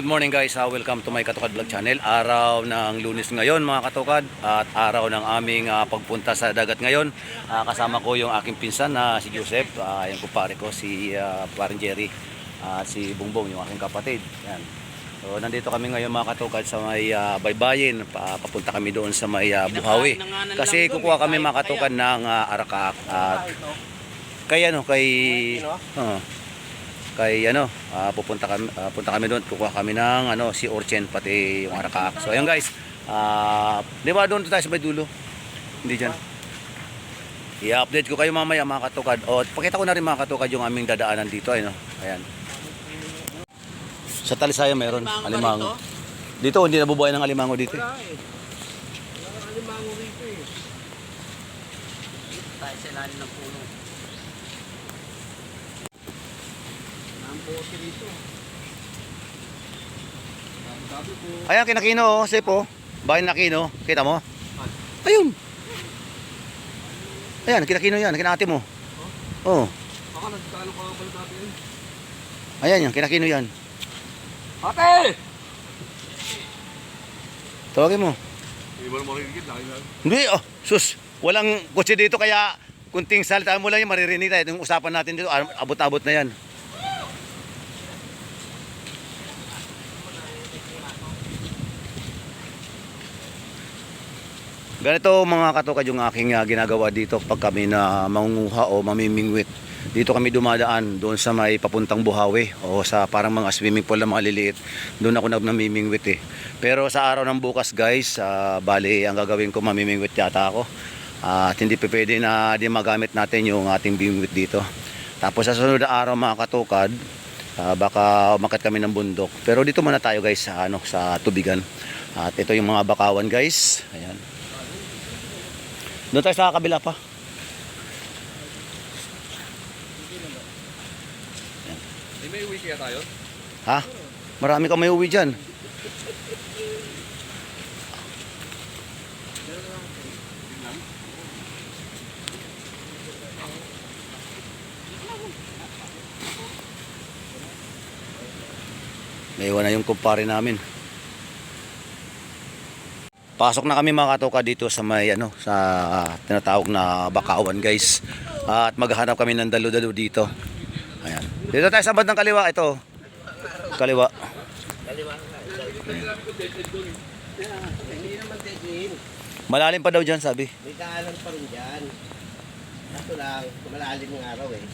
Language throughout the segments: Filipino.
Good morning guys, uh, welcome to my Katukad Vlog Channel. Araw ng lunes ngayon mga katukad at araw ng aming uh, pagpunta sa dagat ngayon. Uh, kasama ko yung aking pinsan na si Joseph, uh, yung kumpare ko si uh, Paring Jerry at si Bungbong yung aking kapatid. Yan. So nandito kami ngayon mga katukad sa may uh, baybayin. Pa, papunta kami doon sa may uh, Buhawi. Kasi kukuha kami mga katukad ng uh, Arakak at kay ano kay uh, kay ano ah, pupunta kami ah, punta kami doon kukuha kami ng ano si Orchen pati yung Arakak. So ayun guys. Ah, di ba doon tayo sa may dulo? Hindi diyan. I-update ko kayo mamaya mga katukad. O pakita ko na rin mga katukad yung aming dadaanan dito ay no. Ayan. Sa Talisaya meron alimango. Dito hindi nabubuhay ng alimango dito. eh. Wala eh. Wala alimango rito eh. Tayo sa ilalim ng puno. Bote rito. Sabi po. Ayan kinakino oh, Sep oh. Bahay na kino, kita mo? Ayun. Ayan, kinakino yan, kinati mo. Oh. Baka nagkano ka pala dati yun. Ayan yan, kinakino yan. Ate! Tawagin mo. Hindi mo na makikita. Laki na. Hindi, oh, sus. Walang kotse dito kaya kunting salita mo lang yung maririnig tayo. Yung usapan natin dito, ah, abot-abot na yan. Ganito mga katukad yung aking ah, ginagawa dito pag kami na mangunguha o mamimingwit. Dito kami dumadaan doon sa may papuntang Buhawi o sa parang mga swimming pool na mga liliit. Doon ako namimingwit eh. Pero sa araw ng bukas guys, ah, bali ang gagawin ko mamimingwit yata ako. Ah, at hindi pwede na di magamit natin yung ating bingwit dito. Tapos sa sunod na araw mga katukad, ah, baka umakyat kami ng bundok. Pero dito muna tayo guys sa ano sa tubigan. At ito yung mga bakawan guys. Ayan. Doon tayo sa kabila pa. Hindi may uwi kaya tayo? Ha? Marami kang may uwi dyan. Naiwan na yung kumpare namin. Pasok na kami mga katoka dito sa may ano sa ah, tinatawag na Bakawan guys. at maghahanap kami ng dalo-dalo dito. Ayan. Dito tayo sa bandang kaliwa ito. Kaliwa. Hindi naman Malalim pa daw diyan sabi. May daanan pa rin dyan. Kaso lang, malalim ng araw eh.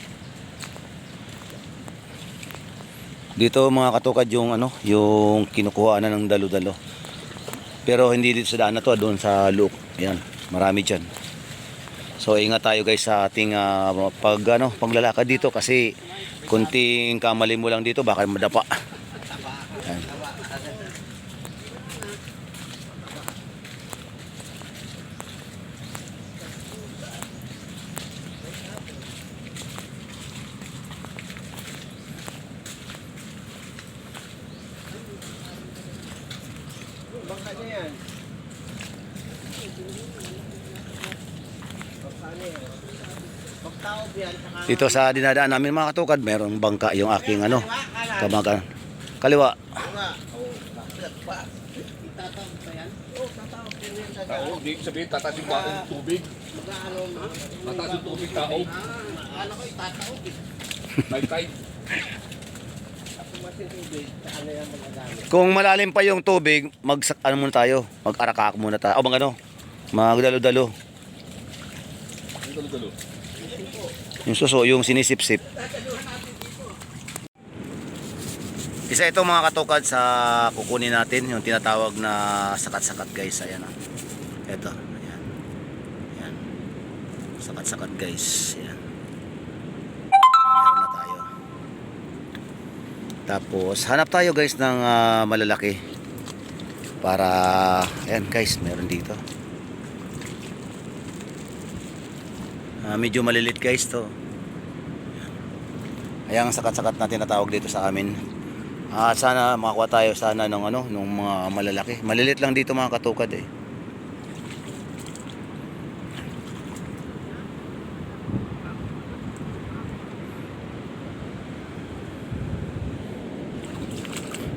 Dito mga katukad yung ano, yung kinukuha na ng dalo-dalo. Pero hindi dito sa daan na to, doon sa loop. Ayan, marami diyan. So ingat tayo guys sa ating ah, pag ano, paglalakad dito kasi kunting kamali mo lang dito baka madapa. Ayan. Bangka niya yan. Bangka niya yan. Pagtaob yan, saka... Dito sa dinadaan namin mga katukad, meron bangka yung aking ano, kamakan. Kaliwa. Tao, di sabihin tataas yung baong tubig. Yung tubig tao. Ano ko yan magagamit. Kung malalim pa yung tubig, mag ano muna tayo, mag-arakak muna tayo. O mag ano, magdalo-dalo. Yung suso, yung sinisip-sip. Isa ito mga katukad sa kukunin natin, yung tinatawag na sakat-sakat guys. Ayan o. Ito. Ayan. Ayan. Sakat-sakat guys. Ayan. Meron na tayo. Tapos, hanap tayo guys ng ah, malalaki. Para, ayan guys, meron dito. Ah, medyo malilit guys to. Ayan ang sakat-sakat na tinatawag dito sa amin. At sana makakuha tayo sana ng ano, ng mga malalaki. Malilit lang dito mga katukad eh.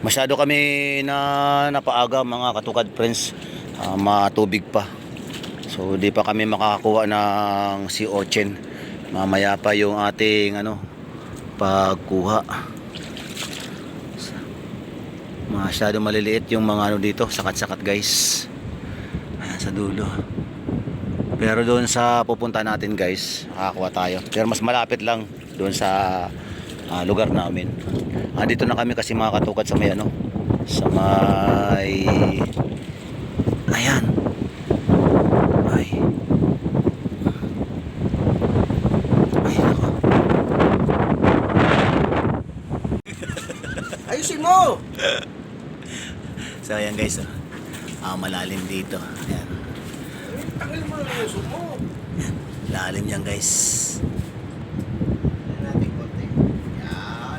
Masyado kami na napaaga mga katukad friends. Ah, matubig pa. So di pa kami makakakuha ng sea urchin. Mamaya pa yung ating ano pagkuha. Masyado maliliit yung mga ano dito, sakat-sakat guys. Sa dulo. Pero doon sa pupunta natin guys, makakuha tayo. Pero mas malapit lang doon sa ah, lugar namin. Andito na kami kasi mga katukad sa may ano, sa may Ayan. Ay. Ay, nako. Ayusin mo! So ayan guys, oh. Ah, malalim dito. Ayan. Tanggal mo ang uso mo. Lalim yan guys.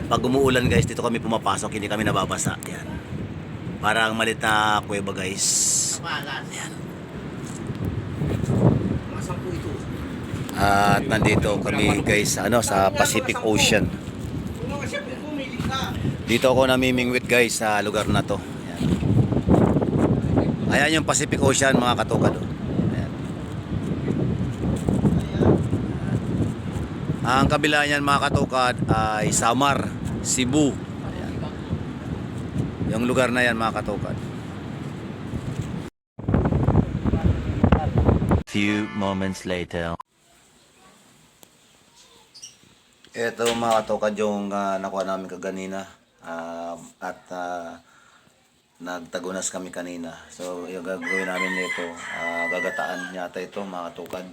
Pag umuulan guys, dito kami pumapasok, hindi kami nababasa. Yan. Parang malit na kuweba guys. Yan. At nandito kami guys ano sa Pacific Ocean. Kung mga siya pumili ka. Dito ako namimingwit guys sa lugar na to. Ayan. Ayan yung Pacific Ocean mga katukad. Ayan. Ang kabila niyan mga katukad ay Samar, Cebu. Ayan. Yung lugar na yan mga katukad. Few moments later. Ito mga katukad yung ah, nakuha namin kaganina. Ah, at ah, nagtagunas kami kanina. So yung gagawin namin nito, ah, gagataan yata ito mga katukad.